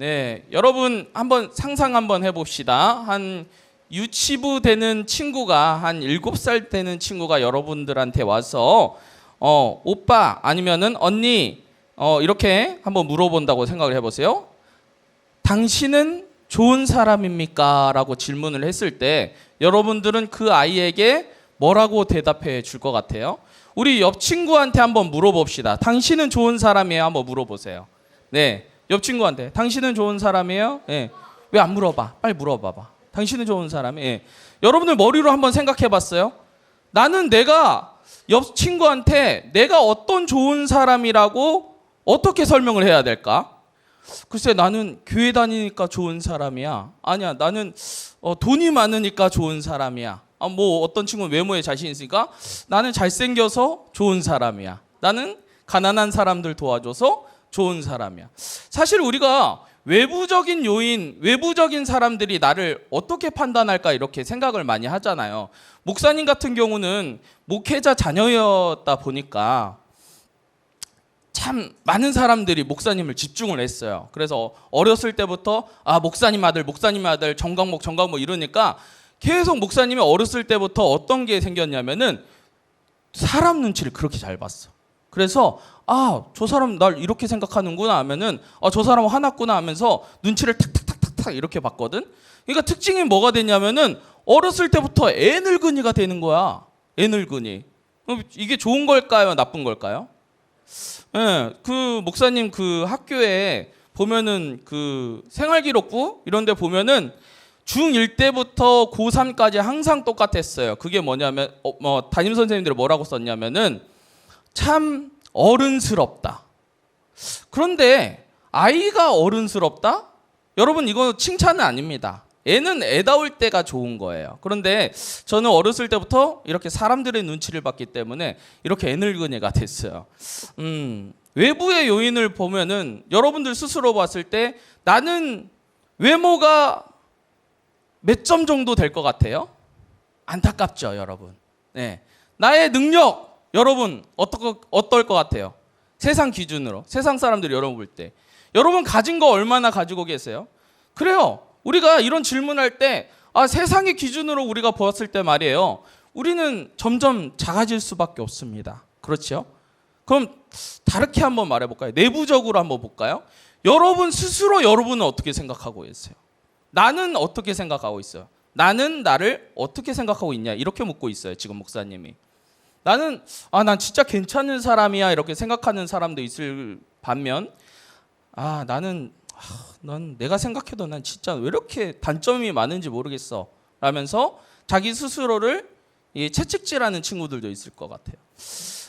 네, 여러분 한번 상상 한번 해봅시다. 한 유치부 되는 친구가 한 일곱 살 되는 친구가 여러분들한테 와서 어 오빠 아니면은 언니 어 이렇게 한번 물어본다고 생각을 해보세요. 당신은 좋은 사람입니까?라고 질문을 했을 때 여러분들은 그 아이에게 뭐라고 대답해 줄 것 같아요? 우리 옆 친구한테 한번 물어봅시다. 당신은 좋은 사람이에요? 한번 물어보세요. 네, 옆 친구한테 당신은 좋은 사람이에요? 예. 왜 안 물어봐? 빨리 물어봐봐. 당신은 좋은 사람이? 예. 여러분들 머리로 한번 생각해봤어요? 나는 내가 옆 친구한테 내가 어떤 좋은 사람이라고 어떻게 설명을 해야 될까? 글쎄 나는 교회 다니니까 좋은 사람이야. 아니야 나는 어, 돈이 많으니까 좋은 사람이야. 아, 뭐 어떤 친구는 외모에 자신 있으니까 나는 잘생겨서 좋은 사람이야. 나는 가난한 사람들 도와줘서 좋은 사람이야. 사실 우리가 외부적인 요인, 외부적인 사람들이 나를 어떻게 판단할까 이렇게 생각을 많이 하잖아요. 목사님 같은 경우는 목회자 자녀였다 보니까 참 많은 사람들이 목사님을 집중을 했어요. 그래서 어렸을 때부터 아 목사님 아들, 목사님 아들, 정강목, 정강목 이러니까 계속 목사님이 어렸을 때부터 어떤 게 생겼냐면은 사람 눈치를 그렇게 잘 봤어. 그래서 아 저 사람 날 이렇게 생각하는구나 하면은 아 저 사람 화났구나 하면서 눈치를 탁탁탁탁탁 이렇게 봤거든. 그러니까 특징이 뭐가 되냐면은 어렸을 때부터 애 늙은이가 되는 거야. 애 늙은이. 이게 좋은 걸까요? 나쁜 걸까요? 예, 그 목사님 그 학교에 보면은 그 생활기록부 이런 데 보면은 중1 때부터 고3까지 항상 똑같았어요. 그게 뭐냐면 어, 뭐 담임 선생님들이 뭐라고 썼냐면은 참 어른스럽다. 그런데 아이가 어른스럽다? 여러분 이거 칭찬은 아닙니다. 애는 애다울 때가 좋은 거예요. 그런데 저는 어렸을 때부터 이렇게 사람들의 눈치를 봤기 때문에 이렇게 애늙은이가 됐어요. 음, 외부의 요인을 보면은 여러분들 스스로 봤을 때 나는 외모가 몇 점 정도 될 것 같아요? 안타깝죠, 여러분. 네. 나의 능력, 여러분, 어떨, 어떨 것 같아요? 세상 기준으로. 세상 사람들이 여러분 볼 때. 여러분 가진 거 얼마나 가지고 계세요? 그래요. 우리가 이런 질문할 때, 아, 세상의 기준으로 우리가 보았을 때 말이에요. 우리는 점점 작아질 수밖에 없습니다. 그렇죠? 그럼 다르게 한번 말해 볼까요? 내부적으로 한번 볼까요? 여러분 스스로 여러분은 어떻게 생각하고 계세요? 나는 어떻게 생각하고 있어요? 나는 나를 어떻게 생각하고 있냐? 이렇게 묻고 있어요. 지금 목사님이. 나는 아, 난 진짜 괜찮은 사람이야. 이렇게 생각하는 사람도 있을 반면 아, 나는 아, 넌 내가 생각해도 난 진짜 왜 이렇게 단점이 많은지 모르겠어. 라면서 자기 스스로를 이 채찍질하는 친구들도 있을 것 같아요.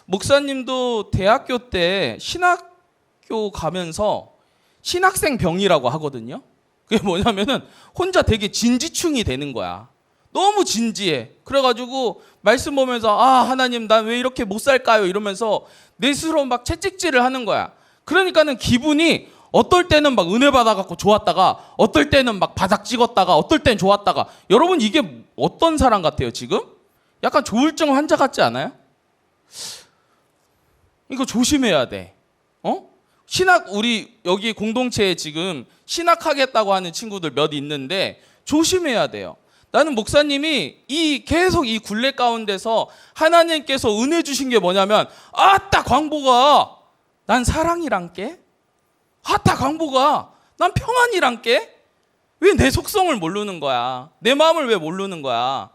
목사님도 대학교 때 신학교 가면서 신학생 병이라고 하거든요. 그게 뭐냐면은 혼자 되게 진지충이 되는 거야. 너무 진지해. 그래가지고 말씀 보면서 아 하나님 난 왜 이렇게 못 살까요? 이러면서 내 스스로 막 채찍질을 하는 거야. 그러니까는 기분이 어떨 때는 막 은혜 받아갖고 좋았다가 어떨 때는 막 바닥 찍었다가 어떨 땐 좋았다가 여러분 이게 어떤 사람 같아요 지금? 약간 조울증 환자 같지 않아요? 이거 조심해야 돼. 어? 신학 우리 여기 공동체에 지금 신학하겠다고 하는 친구들 몇 있는데 조심해야 돼요. 나는 목사님이 이 계속 이 굴레 가운데서 하나님께서 은혜 주신 게 뭐냐면 아따 광보가. 난 사랑이란께? 아따 광보가. 난 평안이란께? 왜내 속성을 모르는 거야? 내 마음을 왜 모르는 거야?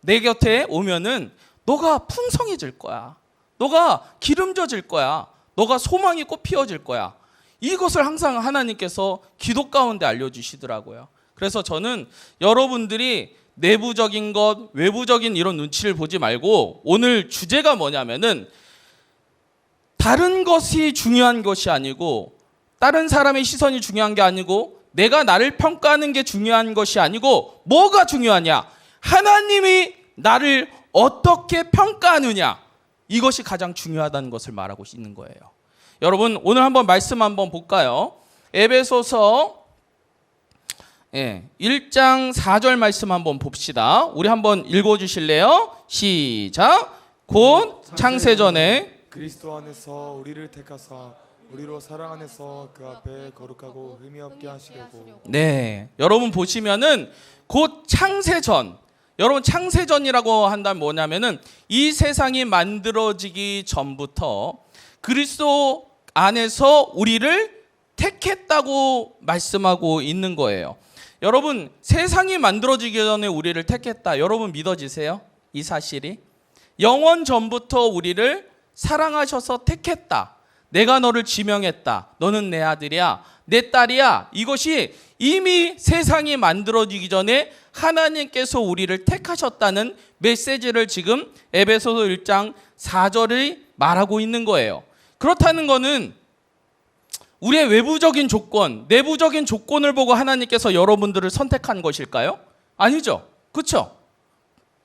내 곁에 오면은 너가 풍성해질 거야. 너가 기름져질 거야. 너가 소망이 꽃 피어질 거야. 이것을 항상 하나님께서 기도 가운데 알려주시더라고요 그래서 저는 여러분들이 내부적인 것, 외부적인 이런 눈치를 보지 말고 오늘 주제가 뭐냐면은 다른 것이 중요한 것이 아니고 다른 사람의 시선이 중요한 게 아니고 내가 나를 평가하는 게 중요한 것이 아니고 뭐가 중요하냐? 하나님이 나를 어떻게 평가하느냐? 이것이 가장 중요하다는 것을 말하고 있는 거예요. 여러분 오늘 한번 말씀 한번 볼까요? 에베소서 예, 1장 4절 말씀 한번 봅시다. 우리 한번 읽어 주실래요? 시작. 곧 창세 전에 그리스도 안에서 우리를 택하사 우리로 사랑 안에서 그 앞에 거룩하고 의미 없게 하시려고 네. 여러분 보시면은 곧 창세 전. 여러분 창세 전이라고 한다면 뭐냐면은 이 세상이 만들어지기 전부터 그리스도 안에서 우리를 택했다고 말씀하고 있는 거예요. 여러분 세상이 만들어지기 전에 우리를 택했다. 여러분 믿어지세요? 이 사실이 영원 전부터 우리를 사랑하셔서 택했다. 내가 너를 지명했다. 너는 내 아들이야. 내 딸이야. 이것이 이미 세상이 만들어지기 전에 하나님께서 우리를 택하셨다는 메시지를 지금 에베소서 1장 4절이 말하고 있는 거예요. 그렇다는 거는 우리의 외부적인 조건, 내부적인 조건을 보고 하나님께서 여러분들을 선택한 것일까요? 아니죠. 그렇죠?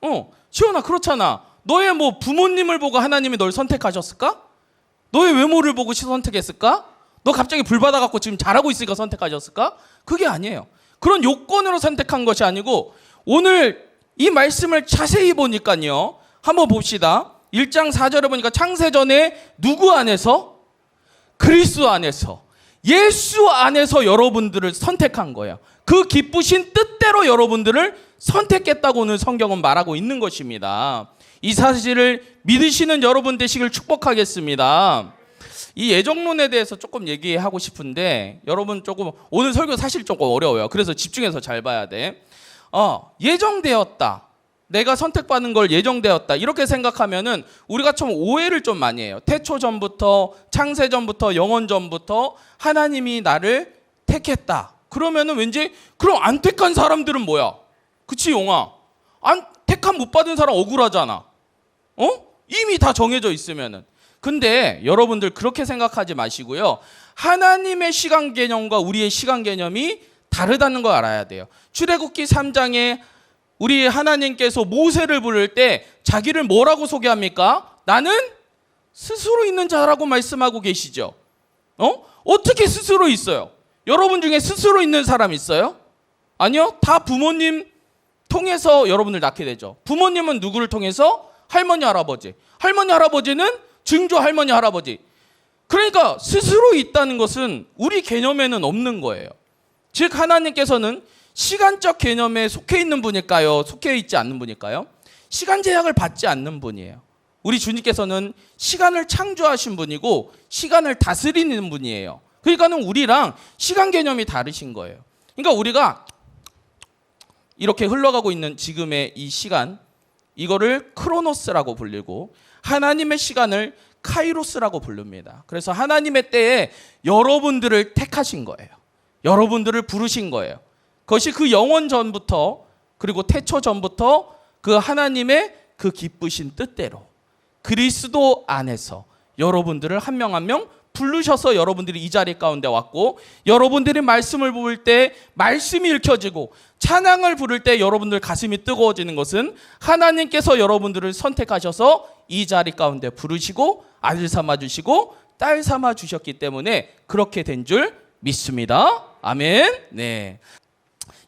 어, 시원아 그렇잖아. 너의 뭐 부모님을 보고 하나님이 널 선택하셨을까? 너의 외모를 보고 선택했을까? 너 갑자기 불 받아갖고 지금 잘하고 있으니까 선택하셨을까? 그게 아니에요. 그런 요건으로 선택한 것이 아니고 오늘 이 말씀을 자세히 보니까요. 한번 봅시다. 1장 4절에 보니까 창세전에 누구 안에서? 그리스도 안에서 예수 안에서 여러분들을 선택한 거예요. 그 기쁘신 뜻대로 여러분들을 선택했다고 오늘 성경은 말하고 있는 것입니다. 이 사실을 믿으시는 여러분 되시길 축복하겠습니다. 이 예정론에 대해서 조금 얘기하고 싶은데 여러분 조금 오늘 설교 사실 조금 어려워요. 그래서 집중해서 잘 봐야 돼. 어, 예정되었다. 내가 선택받는 걸 예정되었다. 이렇게 생각하면은 우리가 좀 오해를 좀 많이 해요. 태초 전부터 창세 전부터 영원 전부터 하나님이 나를 택했다. 그러면은 왠지 그럼 안 택한 사람들은 뭐야? 그치 용아? 안 택함 못 받은 사람 억울하잖아. 어? 이미 다 정해져 있으면은. 근데 여러분들 그렇게 생각하지 마시고요. 하나님의 시간 개념과 우리의 시간 개념이 다르다는 걸 알아야 돼요. 출애굽기 3장에 우리 하나님께서 모세를 부를 때 자기를 뭐라고 소개합니까? 나는 스스로 있는 자라고 말씀하고 계시죠. 어? 어떻게 스스로 있어요? 여러분 중에 스스로 있는 사람 있어요? 아니요. 다 부모님 통해서 여러분을 낳게 되죠. 부모님은 누구를 통해서? 할머니, 할아버지. 할머니, 할아버지는 증조 할머니, 할아버지. 그러니까 스스로 있다는 것은 우리 개념에는 없는 거예요. 즉 하나님께서는 시간적 개념에 속해 있는 분일까요? 속해 있지 않는 분일까요? 시간 제약을 받지 않는 분이에요. 우리 주님께서는 시간을 창조하신 분이고 시간을 다스리는 분이에요. 그러니까는 우리랑 시간 개념이 다르신 거예요. 그러니까 우리가 이렇게 흘러가고 있는 지금의 이 시간 이거를 크로노스라고 불리고 하나님의 시간을 카이로스라고 부릅니다. 그래서 하나님의 때에 여러분들을 택하신 거예요. 여러분들을 부르신 거예요. 그것이 그 영원 전부터 그리고 태초 전부터 그 하나님의 그 기쁘신 뜻대로 그리스도 안에서 여러분들을 한 명 한 명 부르셔서 여러분들이 이 자리 가운데 왔고 여러분들이 말씀을 부를 때 말씀이 읽혀지고 찬양을 부를 때 여러분들 가슴이 뜨거워지는 것은 하나님께서 여러분들을 선택하셔서 이 자리 가운데 부르시고 아들 삼아 주시고 딸 삼아 주셨기 때문에 그렇게 된 줄 믿습니다. 아멘. 네.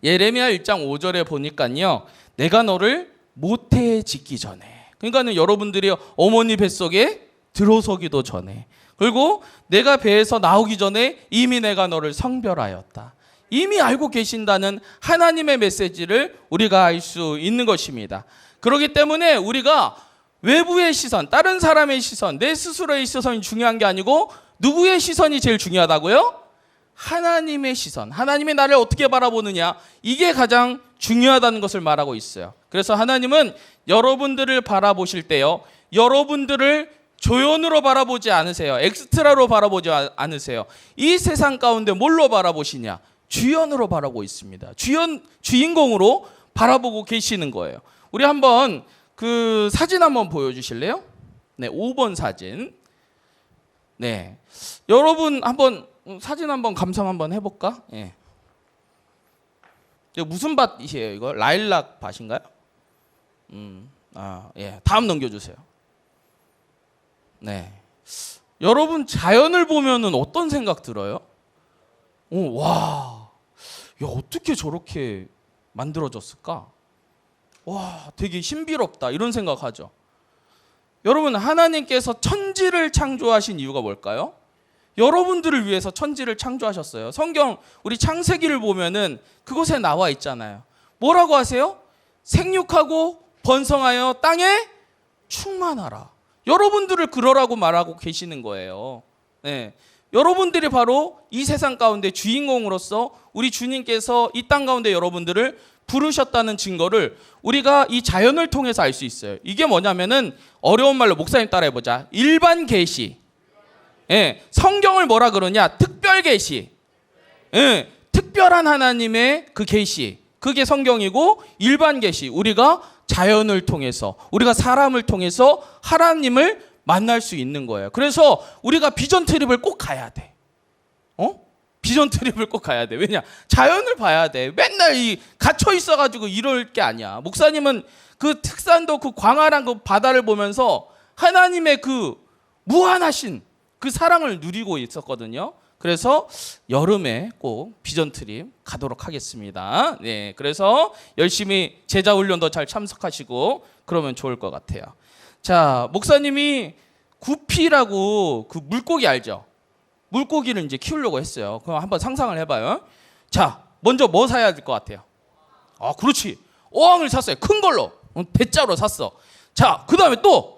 예레미야 1장 5절에 보니까요. 내가 너를 모태에 짓기 전에. 그러니까는 여러분들이 어머니 뱃속에 들어서기도 전에. 그리고 내가 배에서 나오기 전에 이미 내가 너를 성별하였다. 이미 알고 계신다는 하나님의 메시지를 우리가 알 수 있는 것입니다. 그렇기 때문에 우리가 외부의 시선, 다른 사람의 시선, 내 스스로의 시선이 중요한 게 아니고 누구의 시선이 제일 중요하다고요? 하나님의 시선, 하나님이 나를 어떻게 바라보느냐, 이게 가장 중요하다는 것을 말하고 있어요. 그래서 하나님은 여러분들을 바라보실 때요, 여러분들을 조연으로 바라보지 않으세요. 엑스트라로 바라보지 아- 않으세요. 이 세상 가운데 뭘로 바라보시냐? 주연으로 바라고 있습니다. 주연 주인공으로 바라보고 계시는 거예요. 우리 한번 그 사진 한번 보여주실래요? 네, 5번 사진. 네, 여러분 한번 사진 한번 감상 한번 해볼까? 예. 이거 무슨 밭이에요? 이거 라일락 밭인가요? 음, 아, 예. 다음 넘겨주세요. 네. 여러분 자연을 보면은 어떤 생각 들어요? 오, 와, 야 어떻게 저렇게 만들어졌을까? 와, 되게 신비롭다 이런 생각하죠. 여러분 하나님께서 천지를 창조하신 이유가 뭘까요? 여러분들을 위해서 천지를 창조하셨어요. 성경 우리 창세기를 보면은 그곳에 나와 있잖아요. 뭐라고 하세요? 생육하고 번성하여 땅에 충만하라. 여러분들을 그러라고 말하고 계시는 거예요. 네. 여러분들이 바로 이 세상 가운데 주인공으로서 우리 주님께서 이 땅 가운데 여러분들을 부르셨다는 증거를 우리가 이 자연을 통해서 알 수 있어요. 이게 뭐냐면은 어려운 말로 목사님 따라해 보자. 일반 계시. 예. 성경을 뭐라 그러냐? 특별 계시. 예. 특별한 하나님의 그 계시. 그게 성경이고 일반 계시. 우리가 자연을 통해서 우리가 사람을 통해서 하나님을 만날 수 있는 거예요. 그래서 우리가 비전 트립을 꼭 가야 돼. 어? 비전 트립을 꼭 가야 돼. 왜냐? 자연을 봐야 돼. 맨날 이 갇혀 있어 가지고 이럴 게 아니야. 목사님은 그 특산도 그 광활한 그 바다를 보면서 하나님의 그 무한하신 그 사랑을 누리고 있었거든요. 그래서 여름에 꼭 비전 트립 가도록 하겠습니다. 네. 그래서 열심히 제자 훈련도 잘 참석하시고 그러면 좋을 것 같아요. 자, 목사님이 구피라고 그 물고기 알죠? 물고기를 이제 키우려고 했어요. 그럼 한번 상상을 해봐요. 자, 먼저 뭐 사야 될 것 같아요? 아, 그렇지. 어항을 샀어요. 큰 걸로. 어, 대짜로 샀어. 자, 그 다음에 또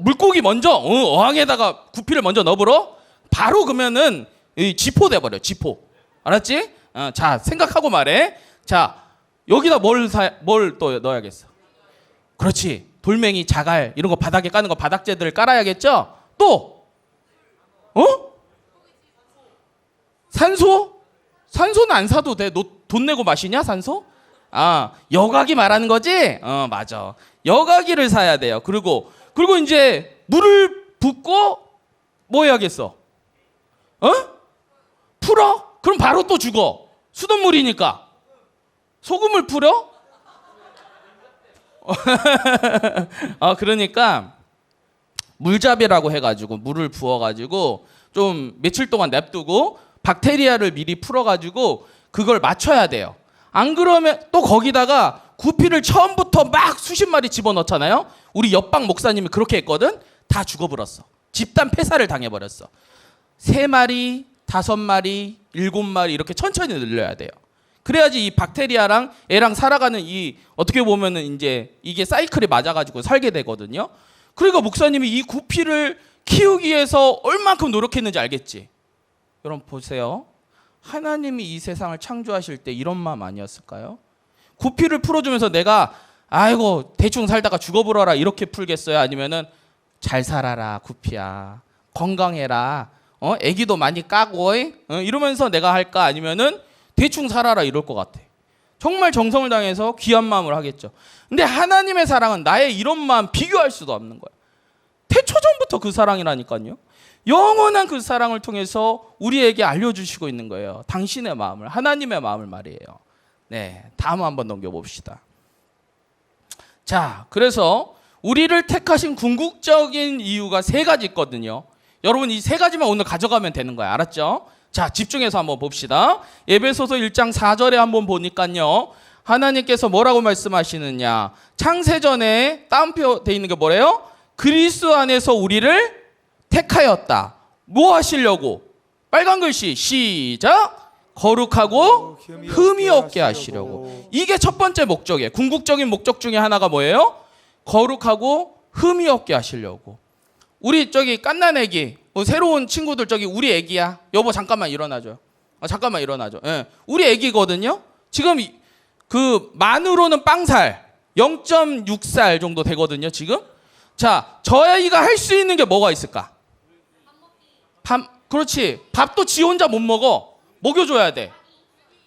물고기 먼저 어, 어항에다가 구피를 먼저 넣어버려. 바로 그러면은 이 지포 돼버려. 지포. 알았지? 어, 자, 생각하고 말해. 자, 여기다 뭘뭘 또 넣어야겠어? 그렇지. 돌멩이, 자갈 이런 거 바닥에 까는 거 바닥재들을 깔아야겠죠? 또 어? 산소? 산소는 안 사도 돼. 너 돈 내고 마시냐 산소? 아 여각이 말하는 거지? 어 맞아. 여각이를 사야 돼요. 그리고 그리고 이제 물을 붓고 뭐 해야겠어? 어? 풀어? 그럼 바로 또 죽어. 수돗물이니까. 소금을 풀어? 아 그러니까 물잡이라고 해가지고 물을 부어가지고 좀 며칠 동안 냅두고 박테리아를 미리 풀어가지고 그걸 맞춰야 돼요. 안 그러면 또 거기다가 구피를 처음부터 막 수십 마리 집어넣잖아요. 우리 옆방 목사님이 그렇게 했거든. 다 죽어버렸어. 집단 폐사를 당해버렸어. 세 마리, 다섯 마리, 일곱 마리 이렇게 천천히 늘려야 돼요. 그래야지 이 박테리아랑 애랑 살아가는 이 어떻게 보면은 이제 이게 사이클이 맞아가지고 살게 되거든요. 그러니까 목사님이 이 구피를 키우기 위해서 얼만큼 노력했는지 알겠지. 여러분 보세요. 하나님이 이 세상을 창조하실 때 이런 마음 아니었을까요? 구피를 풀어주면서 내가 아이고 대충 살다가 죽어버려라 이렇게 풀겠어요? 아니면은 잘 살아라 구피야 건강해라 어 애기도 많이 까고 어? 이러면서 내가 할까 아니면은 대충 살아라 이럴 것 같아. 정말 정성을 당해서 귀한 마음을 하겠죠. 근데 하나님의 사랑은 나의 이런 마음 비교할 수도 없는 거야. 태초전부터 그 사랑이라니까요. 영원한 그 사랑을 통해서 우리에게 알려주시고 있는 거예요. 당신의 마음을, 하나님의 마음을 말이에요. 네, 다음 한번 넘겨봅시다. 자, 그래서 우리를 택하신 궁극적인 이유가 세 가지 있거든요. 여러분 이 세 가지만 오늘 가져가면 되는 거예요. 알았죠? 자, 집중해서 한번 봅시다. 에베소서 1장 4절에 한번 보니까요. 하나님께서 뭐라고 말씀하시느냐? 창세전에 따옴표 돼 있는 게 뭐래요? 그리스도 안에서 우리를 택하였다. 뭐 하시려고? 빨간 글씨 시작. 거룩하고 흠이 없게 하시려고. 이게 첫 번째 목적이에요. 궁극적인 목적 중에 하나가 뭐예요? 거룩하고 흠이 없게 하시려고. 우리 저기 깐난 애기, 뭐 새로운 친구들 저기 우리 애기야. 여보 잠깐만 일어나줘. 아, 잠깐만 일어나줘. 예. 우리 애기거든요. 지금 이- 그 만으로는 빵살 0.6살 정도 되거든요. 지금. 자, 저희가 할 수 있는 게 뭐가 있을까? 밥, 그렇지. 밥도 지 혼자 못 먹어. 먹여줘야 돼.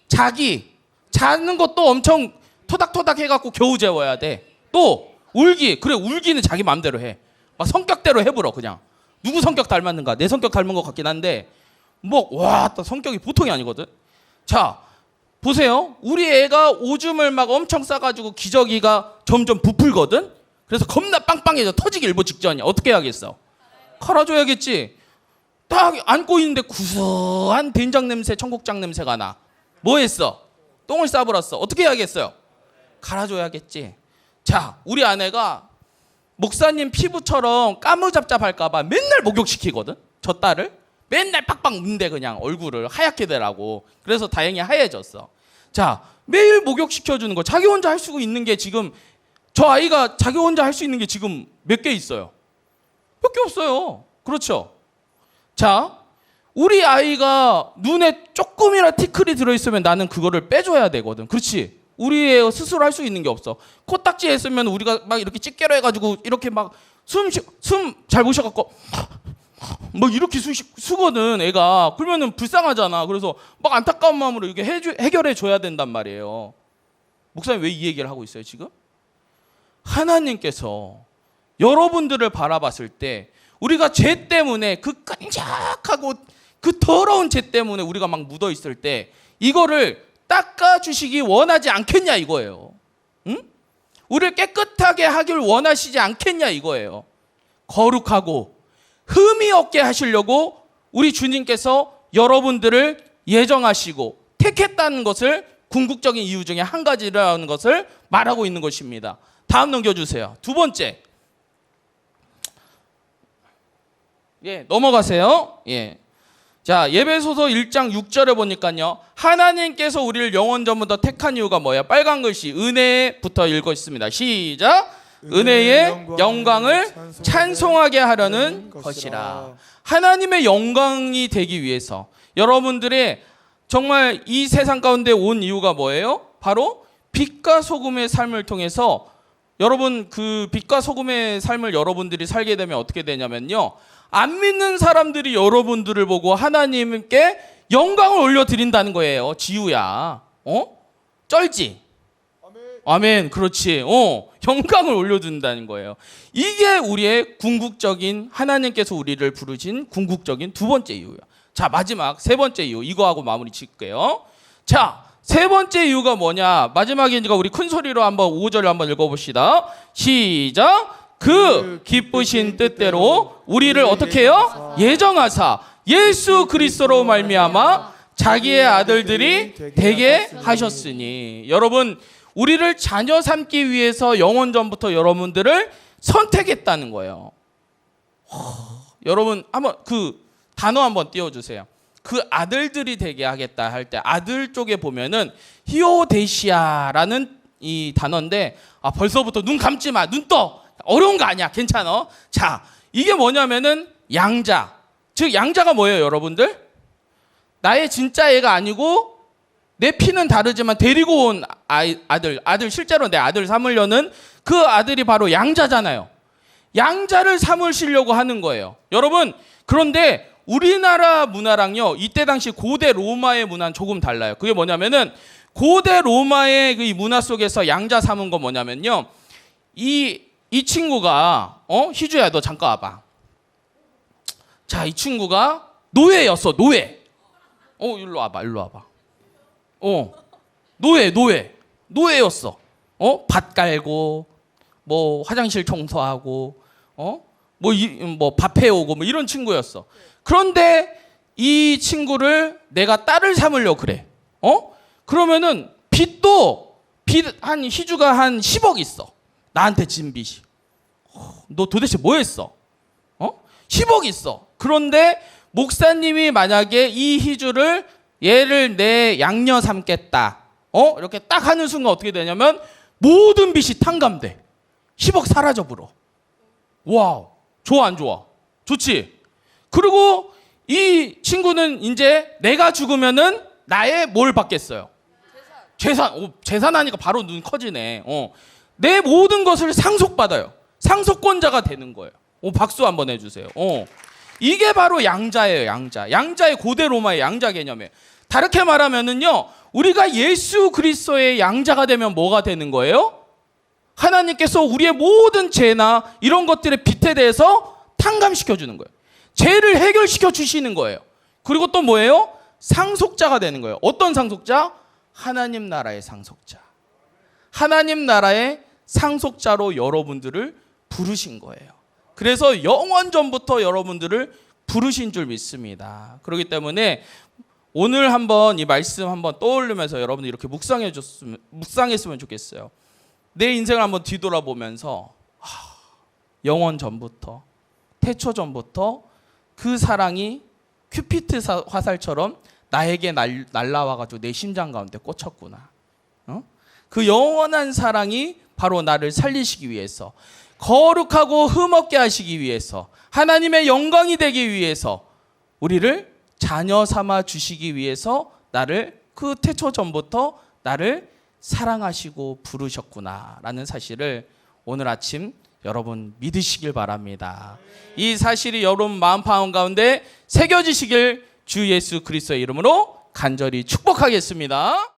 자기 자는 것도 엄청 토닥토닥 해갖고 겨우 재워야 돼. 또 울기 그래 울기는 자기 마음대로 해. 막 성격대로 해불어 그냥. 누구 성격 닮았는가? 내 성격 닮은 것 같긴 한데 뭐와또 성격이 보통이 아니거든. 자 보세요. 우리 애가 오줌을 막 엄청 싸가지고 기저귀가 점점 부풀거든. 그래서 겁나 빵빵해져 터지기 일보 직전이야. 어떻게 해야겠어? 갈아줘야겠지. 딱 안고 있는데 구수한 된장 냄새, 청국장 냄새가 나. 뭐 했어? 똥을 싸버렸어. 어떻게 해야겠어요? 갈아줘야겠지. 자, 우리 아내가 목사님 피부처럼 까무잡잡할까봐 맨날 목욕시키거든. 저 딸을 맨날 빡빡 문대 그냥 얼굴을 하얗게 되라고. 그래서 다행히 하얘졌어. 자 매일 목욕시켜 주는 거 자기 혼자 할 수 있는 게 지금 저 아이가 자기 혼자 할 수 있는 게 지금 몇 개 있어요. 몇 개 없어요. 그렇죠. 자 우리 아이가 눈에 조금이라 티클이 들어있으면 나는 그거를 빼줘야 되거든. 그렇지. 우리 애 스스로 할 수 있는 게 없어. 코딱지 했으면 우리가 막 이렇게 집게로 해가지고 이렇게 막 숨 숨 잘 모셔갖고 뭐 이렇게 수, 수거든 애가 그러면은 불쌍하잖아. 그래서 막 안타까운 마음으로 해주, 해결해 줘야 된단 말이에요. 목사님 왜 이 얘기를 하고 있어요 지금? 하나님께서 여러분들을 바라봤을 때 우리가 죄 때문에 그 끈적하고 그 더러운 죄 때문에 우리가 막 묻어 있을 때 이거를 닦아 주시기 원하지 않겠냐 이거예요. 응? 우리를 깨끗하게 하길 원하시지 않겠냐 이거예요. 거룩하고 흠이 없게 하시려고 우리 주님께서 여러분들을 예정하시고 택했다는 것을 궁극적인 이유 중에 한 가지라는 것을 말하고 있는 것입니다. 다음 넘겨주세요. 두 번째. 예, 넘어가세요. 예. 자, 예배소서 1장 6절에 보니까요. 하나님께서 우리를 영원 전부터 택한 이유가 뭐야? 빨간 글씨 은혜부터 읽고 있습니다. 시작. 은혜의 영광을 찬송하게 하려는 것이라. 하나님의 영광이 되기 위해서 여러분들의 정말 이 세상 가운데 온 이유가 뭐예요? 바로 빛과 소금의 삶을 통해서 여러분 그 빛과 소금의 삶을 여러분들이 살게 되면 어떻게 되냐면요. 안 믿는 사람들이 여러분들을 보고 하나님께 영광을 올려 드린다는 거예요. 지우야. 어? 쩔지? 아멘. 그렇지. 어. 영광을 올려준다는 거예요. 이게 우리의 궁극적인 하나님께서 우리를 부르신 궁극적인 두 번째 이유예요. 자, 마지막 세 번째 이유. 이거하고 마무리 짓게요. 자, 세 번째 이유가 뭐냐? 마지막이니까 우리 큰 소리로 한번 5절을 한번 읽어봅시다. 시작. 그 기쁘신 뜻대로 우리를 어떻게 해요? 예정하사 예수 그리스도로 말미암아 자기의 아들들이 되게 하셨으니 여러분 우리를 자녀 삼기 위해서 영원 전부터 여러분들을 선택했다는 거예요. 허, 여러분 한번 그 단어 한번 띄워 주세요. 그 아들들이 되게 하겠다 할 때 아들 쪽에 보면은 히오데시아라는 이 단어인데 아 벌써부터 눈 감지 마. 눈 떠. 어려운 거 아니야. 괜찮아. 자, 이게 뭐냐면은 양자. 즉 양자가 뭐예요, 여러분들? 나의 진짜 애가 아니고 내 피는 다르지만 데리고 온 아이, 아들, 아들 실제로 내 아들 삼으려는 그 아들이 바로 양자잖아요. 양자를 삼으시려고 하는 거예요. 여러분, 그런데 우리나라 문화랑요, 이때 당시 고대 로마의 문화는 조금 달라요. 그게 뭐냐면은 고대 로마의 그 문화 속에서 양자 삼은 거 뭐냐면요. 이, 이 친구가, 어? 희주야, 너 잠깐 와봐. 자, 이 친구가 노예였어, 노예. 어, 일로 와봐, 일로 와봐. 어, 노예, 노예. 노예였어. 어, 밭 깔고, 뭐, 화장실 청소하고, 어, 뭐, 이, 뭐, 밥 해오고, 뭐, 이런 친구였어. 그런데 이 친구를 내가 딸을 삼으려 그래. 어? 그러면은 빚도, 빚, 한, 희주가 한 10억 있어. 나한테 진 빚이. 어, 너 도대체 뭐 했어? 어? 10억 있어. 그런데 목사님이 만약에 이 희주를 얘를 내 양녀 삼겠다. 어? 이렇게 딱 하는 순간 어떻게 되냐면 모든 빚이 탕감돼. 10억 사라져 버려. 와우. 좋아 안 좋아? 좋지. 그리고 이 친구는 이제 내가 죽으면은 나의 뭘 받겠어요? 재산. 오, 재산 하니까 바로 눈 커지네. 어. 내 모든 것을 상속받아요. 상속권자가 되는 거예요. 오, 박수 한번 해주세요. 어. 이게 바로 양자예요, 양자. 양자의 고대 로마의 양자 개념이에요. 다르게 말하면은요, 우리가 예수 그리스도의 양자가 되면 뭐가 되는 거예요? 하나님께서 우리의 모든 죄나 이런 것들의 빚에 대해서 탕감시켜 주는 거예요. 죄를 해결시켜 주시는 거예요. 그리고 또 뭐예요? 상속자가 되는 거예요. 어떤 상속자? 하나님 나라의 상속자. 하나님 나라의 상속자로 여러분들을 부르신 거예요. 그래서 영원 전부터 여러분들을 부르신 줄 믿습니다. 그렇기 때문에 오늘 한번 이 말씀 한번 떠올리면서 여러분들 이렇게 묵상해 줬으면 묵상했으면 좋겠어요. 내 인생을 한번 뒤돌아보면서 하, 영원 전부터 태초 전부터 그 사랑이 큐피트 사- 화살처럼 나에게 날, 날라와가지고 내 심장 가운데 꽂혔구나. 어? 그 영원한 사랑이 바로 나를 살리시기 위해서 거룩하고 흠없게 하시기 위해서 하나님의 영광이 되기 위해서 우리를 자녀 삼아 주시기 위해서 나를 그 태초 전부터 나를 사랑하시고 부르셨구나라는 사실을 오늘 아침 여러분 믿으시길 바랍니다. 이 사실이 여러분 마음 가운데 새겨지시길 주 예수 그리스도의 이름으로 간절히 축복하겠습니다.